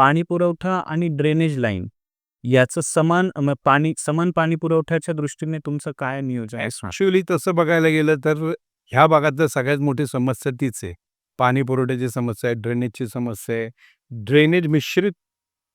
पाणी पुरवठा आणि ड्रेनेज लाईन याचं समान म पाणी समान पाणी पुरवठ्याच्या दृष्टीने तुमचं काय नियोजन आहे? ॲक्च्युअली तसं बघायला गेलं तर ह्या भागातलं सगळ्यात मोठी समस्या तीच आहे. पाणी पुरवठ्याची समस्या आहे, ड्रेनेजची समस्या आहे. ड्रेनेज मिश्रित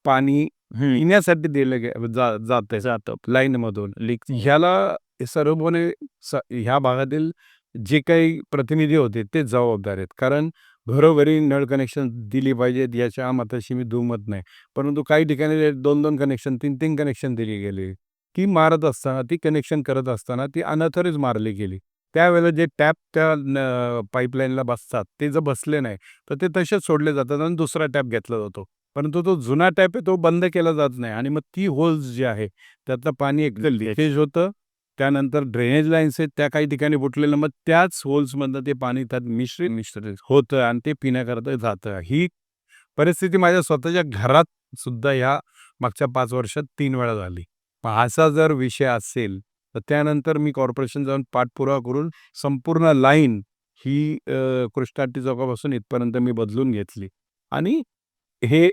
पाणी हं, पिण्यासाठी दिलं गे जा जातंय जातं. लाईनमधून. लीक ह्याला सर्वपणे स ह्या भागातील जे काही प्रतिनिधी होते ते जबाबदार आहेत. कारण घरोघरी नळ कनेक्शन दिली पाहिजेत याच्या मताशी मी दुमत नाही. परंतु काही ठिकाणी 2-2 कनेक्शन, 3-3 कनेक्शन दिली गेली. ती मारत असताना, ती कनेक्शन करत असताना ती अनअथॉराइज्ड मारली गेली. त्यावेळेला जे टॅप त्या न पाईपलाईनला बसतात ते जर बसले नाही, तर ते तसेच सोडले जातात आणि दुसरा टॅप घेतला जातो. परंतु तो जुना टॅप आहे तो बंद केला जात नाही आणि मग ती होल्स जी आहे त्यातलं पाणी एकतर लिकेज होतं. त्यानंतर ड्रेनेज लाईन्स आहेत त्या काही ठिकाणी फुटलेल्या मग त्याच होल्समधनं ते पाणी त्यात मिश्रित मिश्रित होतं आणि ते पिण्याकरता जातं. ही परिस्थिती माझ्या स्वतःच्या घरात सुद्धा ह्या मागच्या 5 वर्षात 3 वेळा झाली. असा जर विषय असेल, तर त्यानंतर मी कॉर्पोरेशन जाऊन पाठपुरावा करून संपूर्ण लाईन ही अ, कृष्णाटी चौकापासून इथपर्यंत मी बदलून घेतली आणि हे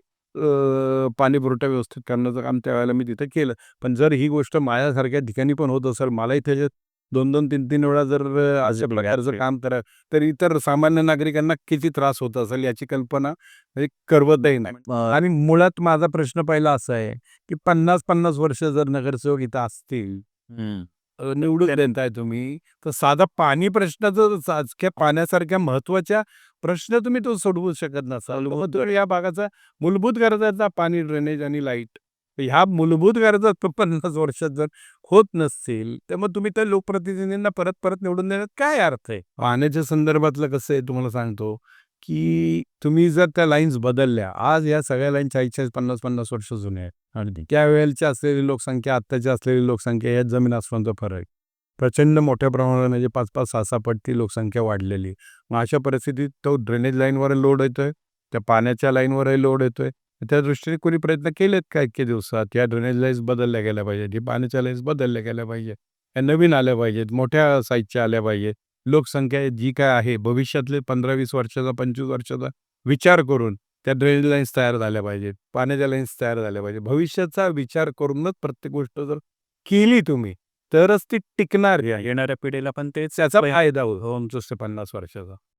पाणी पुरवठा व्यवस्थित करण्याचं काम त्यावेळेला मी तिथं केलं. पण जर ही गोष्ट माझ्यासारख्या ठिकाणी पण होत असेल, मलाही त्याच्यात 2-2, 3-3 वेळा जर अ, अशा प्रकारचं काम करा तर इतर सामान्य नागरिकांना किती त्रास होत असेल याची कल्पना करवतही नाही. आणि मुळात माझा प्रश्न पहिला असा आहे, की 50-50 वर्ष जर नगरसेवक इथं असतील, निवडून देताय तुम्ही, तर साधा पाणी प्रश्नाचं सारख्या पाण्यासारख्या महत्त्वाच्या प्रश्न तुम्ही तो सोडवू शकत नसाल. तर या भागाचा मूलभूत गरजाचा पाणी, ड्रेनेज आणि लाइट. ह्या मूलभूत गरजा 50 वर्षात जर होत नसतील, तर मग तुम्ही त्या लोकप्रतिनिधींना परत-परत निवडून देण्यात काय अर्थ आहे? पाण्याच्या संदर्भातलं कसं आहे तुम्हाला सांगतो, की तुम्ही जर त्या लाईन्स बदलल्या, आज या सगळ्या लाईन 40-40, 50-50 वर्ष जुन्या आहेत. अगदी. त्यावेळेची असलेली लोकसंख्या, आत्ताची असलेली लोकसंख्या यात जमीन आसमानचा फरक. प्रचंड मोठ्या प्रमाणात म्हणजे 5-5, 6-6 पट ती लोकसंख्या वाढलेली. मग अशा परिस्थितीत तो ड्रेनेज लाईनवर लोड येतोय, त्या पाण्याच्या लाईनवरही लोड येतोय. त्या दृष्टीने कोणी प्रयत्न केलेत का इतके दिवसात? या ड्रेनेज लाईन्स बदलल्या गेल्या पाहिजेत, ही पाण्याच्या लाईन्स बदलल्या गेल्या पाहिजेत. या नवीन आल्या पाहिजेत, मोठ्या साईजच्या आल्या पाहिजेत. लोकसंख्या जी काय आहे, भविष्यातले 15-20 वर्षाचा, 25 वर्षाचा विचार करून त्या ड्रेनेज लाईन्स तयार झाल्या पाहिजेत. पाण्याच्या लाईन्स तयार झाल्या पाहिजेत. भविष्याचा विचार करूनच प्रत्येक गोष्ट जर केली तुम्ही, तरच ती टिकणार. येणाऱ्या पिढीला पण तेच त्याचा फायदा होतो 50 ते 50 वर्षाचा.